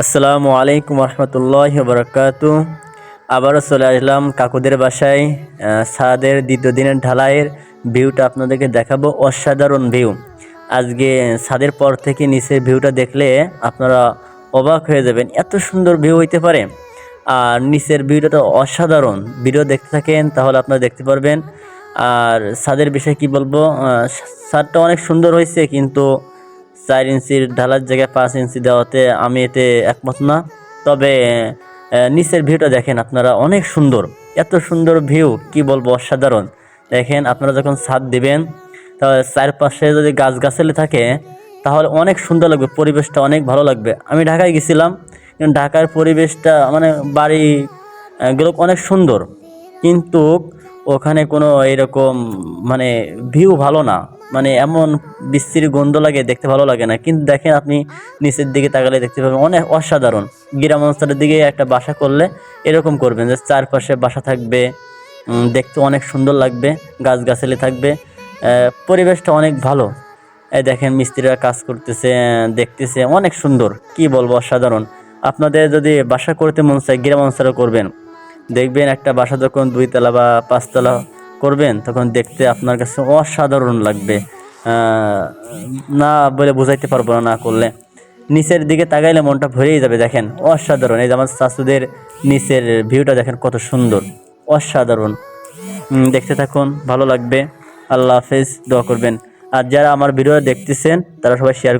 আসসালামু আলাইকুম রহমতুল্লাহ বরকাতু আবারও চলে আসলাম কাকুদের বাসায় ছাদের দ্বিতীয় দিনের ঢালাইয়ের ভিউটা আপনাদেরকে দেখাবো, অসাধারণ ভিউ। আজকে ছাদের পর থেকে নিচের ভিউটা দেখলে আপনারা অবাক হয়ে যাবেন, এত সুন্দর ভিউ হইতে পারে। আর নিচের ভিউটা তো অসাধারণ, ভিডিও দেখতে থাকেন তাহলে আপনারা দেখতে পারবেন। আর ছাদের বিষয়ে কি বলব ছাদটা অনেক সুন্দর হয়েছে কিন্তু চার ইঞ্চির ঢালার জায়গায় পাঁচ ইঞ্চি দেওয়াতে আমি এতে একমত না। তবে নিচের ভিউটা দেখেন আপনারা অনেক সুন্দর। এত সুন্দর ভিউ কি বলব অসাধারণ। দেখেন আপনারা যখন ছাদ দিবেন তাহলে চারপাশে যদি গাছগাছালি থাকে তাহলে অনেক সুন্দর লাগবে পরিবেশটা অনেক ভালো লাগবে। আমি ঢাকায় গেছিলাম ঢাকার পরিবেশটা মানে বাড়ি আহ, গুলো অনেক সুন্দর। কিন্তু ওখানে কোনো এরকম মানে ভিউ ভালো না। মানে এমন বিশ্রী গন্ধ লাগে, দেখতে ভালো লাগে না। কিন্তু দেখেন আপনি নিচের দিকে তাকালে দেখতে পাবেন, অনেক অসাধারণ। গ্রাম অঞ্চলের দিকে একটা বাসা করলে এরকম করবেন যে চারপাশে বাসা থাকবে দেখতে অনেক সুন্দর লাগবে, গাছগাছালি থাকবে পরিবেশটা অনেক ভালো। দেখেন মিস্ত্রিরা কাজ করতেছে, দেখতেছে, অনেক সুন্দর। কি বলব, অসাধারণ। আপনাদের যদি বাসা করতে মন চায় গ্রাম অঞ্চলে করবেন। দেখবেন একটা বাসা যখন দুইতলা বা পাঁচতলা করবেন, তখন দেখতে আপনার কাছে অসাধারণ লাগবে। না বলে বোঝাইতে পারব না না করলে। নিচের দিকে তাকাইলে মনটা ভরেই যাবে, দেখেন। অসাধারণ। এই যে আমার শাশুদের নিচের ভিউটা দেখেন কত সুন্দর। অসাধারণ। দেখতে থাকুন, ভালো লাগবে। আল্লাহ হাফেজ, দোয়া করবেন। আর যারা আমার ভিডিও দেখতেছেন, তারা সবাই শেয়ার